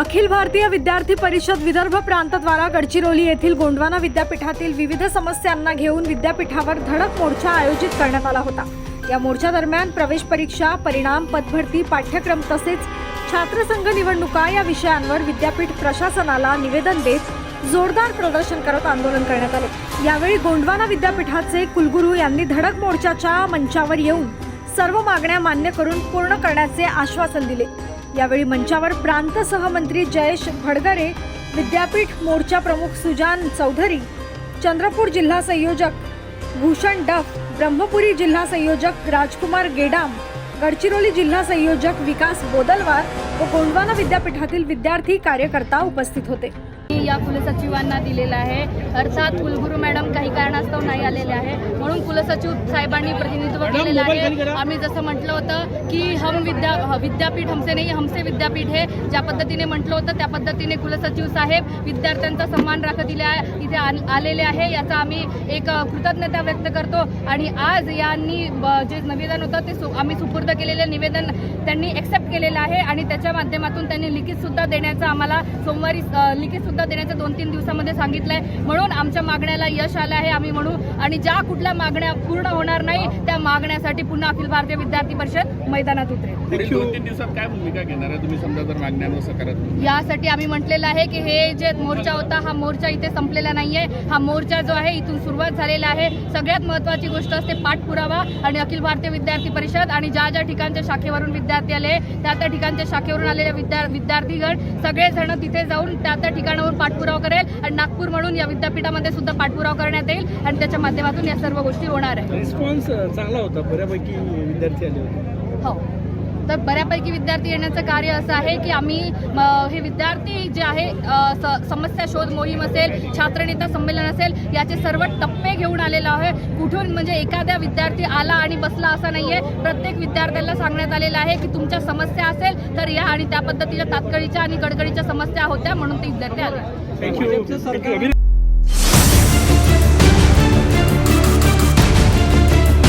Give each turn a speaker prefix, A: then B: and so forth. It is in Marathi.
A: अखिल भारतीय विद्यार्थी परिषद विदर्भ प्रांतद्वारा गडचिरोली येथील गोंडवाना विद्यापीठातील विविध समस्यांना घेऊन विद्यापीठावर धडक मोर्चा आयोजित करण्यात आला होता. या मोर्चा दरम्यान प्रवेश परीक्षा परिणाम पदभरती पाठ्यक्रम तसेच छात्रसंघ निवडणुका या विषयांवर विद्यापीठ प्रशासनाला निवेदन देत जोरदार प्रदर्शन करत आंदोलन करण्यात आले. यावेळी गोंडवाना विद्यापीठाचे कुलगुरू यांनी धडक मोर्चाच्या मंचावर येऊन सर्व मागण्या मान्य करून पूर्ण करण्याचे आश्वासन दिले. यावेळी मंचावर प्रांत सहमंत्री जयेश भडगरे विद्यापीठ मोर्चा प्रमुख सुजान चौधरी चंद्रपूर जिल्हा संयोजक भूषण डफ ब्रह्मपुरी जिल्हा संयोजक राजकुमार गेडाम गडचिरोली जिल्हा संयोजक विकास बोदलवार व गोंडवाना विद्यापीठातील विद्यार्थी कार्यकर्ता उपस्थित होते.
B: मी या कुलसचिवांना दिलेला आहे. अर्थात कुलगुरू मॅडम काही कारणास्तव नाही आलेले आहे. म्हणून कुलसचिव साहेबांनी प्रतिनिधित्व केलेलं आहे. आम्ही जसं म्हटलं होतं की हम विद्या विद्यापीठ हमसे नाही हमसे विद्यापीठ हे. ज्या पद्धतीने म्हटलं होतं त्या पद्धतीने कुलसचिव साहेब विद्यार्थ्यांचा सन्मान राखत आहे इथे आल- आलेले आहे. याचा आम्ही एक कृतज्ञता व्यक्त करतो. आणि आज यांनी जे निवेदन होतं ते सु- आम्ही सुपूर्द केलेले निवेदन त्यांनी एक्सेप्ट केलेलं आहे. आणि त्याच्या माध्यमातून त्यांनी लिखित सुद्धा देण्याचं आम्हाला सोमवारी लिखित सुद्धा देण्याचं दोन तीन दिवसामध्ये सांगितलंय. म्हणून आमच्या मागण्याला यश आलं आहे आम्ही म्हणू. आणि ज्या कुठल्या मागण्या पूर्ण होणार नाही त्या मागण्यासाठी पुन्हा अखिल भारतीय विद्यार्थी परिषद मैदानात उतरेल.
C: पुढील दोन तीन दिवसात काय भूमिका घेणार आहे तुम्ही समजा जर मागण्यांवर सकारात्मक?
B: यासाठी आम्ही म्हटलेलं आहे की हे जे मोर्चा होता हा मोर्चा इथे संपलेला नाहीये. हा मोर्चा जो आहे इथून सुरुवात झालेला आहे. सगळ्यात महत्त्वाची गोष्ट असते पाठपुरावा आणि अखिल भारतीय विद्यार्थी परिषद आणि ज्या ज्या ठिकाणच्या शाखेवरून विद्यार्थी आले त्या त्या ठिकाणच्या शाखेवरून आलेले विद्या विद्यार्थीगण सगळेजण तिथे जाऊन त्या त्या ठिकाणावरून पाठपुरावा करेल आणि नागपूर म्हणून या विद्यापीठामध्ये सुद्धा पाठपुरावा करण्यात येईल आणि त्याच्या माध्यमातून या सर्व गोष्टी होणार आहे
D: रिस्पॉन्स चांगला होता. बऱ्यापैकी विद्यार्थी आले होते.
B: हो. तर बऱ्यापैकी विद्यार्थी येण्याचं कार्य असं आहे की आम्ही हे विद्यार्थी जे आहे समस्या शोध मोहीम असेल छात्रनेता संमेलन असेल याचे सर्व टप्पे घेऊन आलेलो आहे. कुठून म्हणजे एखाद्या विद्यार्थी आला आणि बसला असा नाहीये. प्रत्येक विद्यार्थ्याला सांगण्यात आलेलं आहे की तुमच्या समस्या असेल तर या आणि त्या पद्धतीच्या तात्काळीच्या आणि गडगडीच्या समस्या होत्या म्हणून ते विद्यार्थी आले.